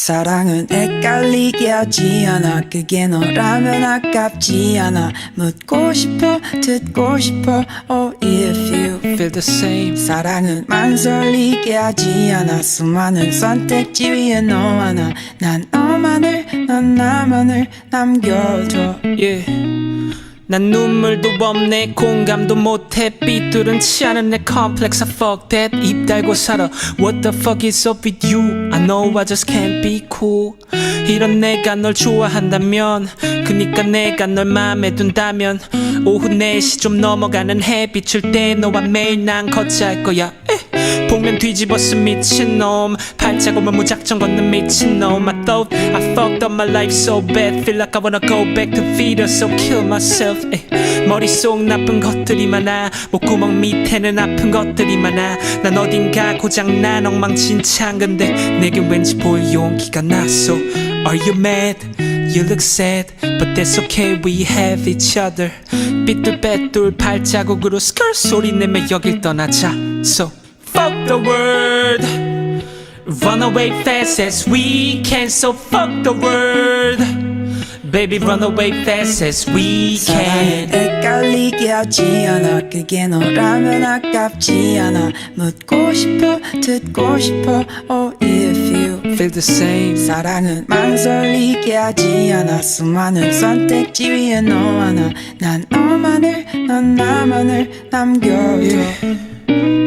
사랑은 헷갈리게 하지 않아. 그게 너라면 아깝지 않아. 묻고 싶어 듣고 싶어. Oh if you feel the same. 사랑은 망설이게 하지 않아. 수많은 선택지 위에 너 하나. 난 너만을 넌 나만을 남겨줘. Yeah. 난 눈물도 없네 공감도 못해. 삐뚤은치 않은 내 컴플렉스 fuck that. 입 달고 살아. What the fuck is up with you? I know I just can't be cool. 이런 내가 널 좋아한다면 그니까 내가 널 맘에 둔다면 오후 4시 좀 넘어가는 해 비출 때 너와 매일 난 걷자 거야. 에. 복면 뒤집어쓴 미친놈 발자국만 무작정 걷는 미친놈 I thought I fucked up my life so bad Feel like I wanna go back to feeder so kill myself 에. 머릿속 나쁜 것들이 많아 목구멍 밑에는 아픈 것들이 많아 난 어딘가 고장난 엉망진창 근데 내겐 왠지 보일 용기가 났어 Are you mad? You look sad But that's okay we have each other 삐뚤빼뚤 발자국으로 스컬 소리 내며 여길 떠나자 So fuck the world Run away fast as we can So fuck the world Baby run away fast as we can 헷갈리게 하지 않아 그게 너라면 아깝지 않아 묻고 싶어 듣고 싶어 Oh if you Feel the same 사랑은 망설이게 하지 않아 수많은 선택지 위에 너 하나 난 너만을 넌 나만을 남겨줘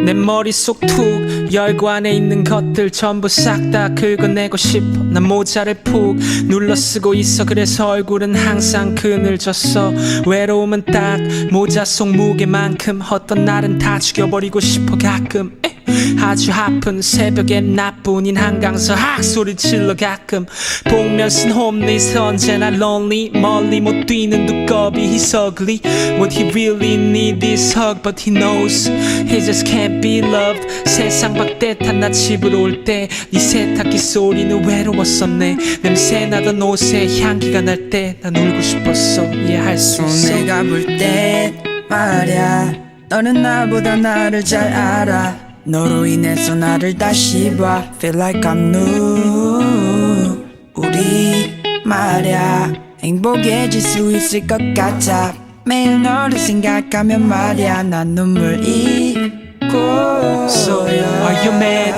내 머릿속 툭 열고 안에 있는 것들 전부 싹 다 긁어내고 싶어. 난 모자를 푹 눌러 쓰고 있어. 그래서 얼굴은 항상 그늘졌어. 외로움은 딱 모자 속 무게만큼. 어떤 날은 다 죽여버리고 싶어 가끔. 에. 아주 아픈 새벽엔 나뿐인 한강서 학 소리 질러 가끔 복면 쓴 홈리스 언제나 lonely 멀리 못 뛰는 두꺼비 he's ugly. What he really need is hug but he knows he just can't be loved. 세상 밖대탄 나 집으로 올때네 세탁기 소리는 외로웠었네. 냄새 나던 옷에 향기가 날 때 난 울고 싶었어. 이해할 수 있어. 손해가 불때 말야 너는 나보다 나를 잘 알아 너로 인해서 나를 다시 봐 Feel like I'm new 우리 말야 행복해질 수 있을 것 같아 매일 너를 생각하면 말야 난 눈물이 고 So are you mad?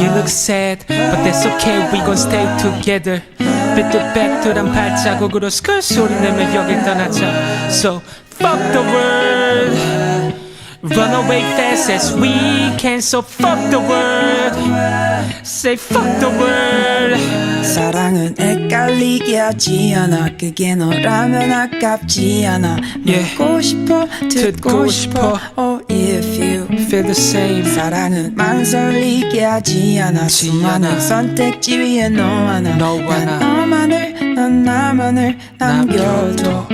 You look sad But that's okay we gon' stay together 삐뚤빼뚤한 발자국으로 스컬 소리 내며 여길 떠나자 So fuck the world Run away fast as we can So fuck the world. Say fuck the world. 사랑은 헷갈리게 하지 않아. 그게 너라면 아깝지 않아. Yeah. 묻고 싶어 듣고 듣고 싶어. 싶어. Oh if you Feel the same. 사랑은 망설이게 하지 않아. 수많은. 선택지 위에 너 하나. 너 하나. 난 너만을 넌 나만을 남겨줘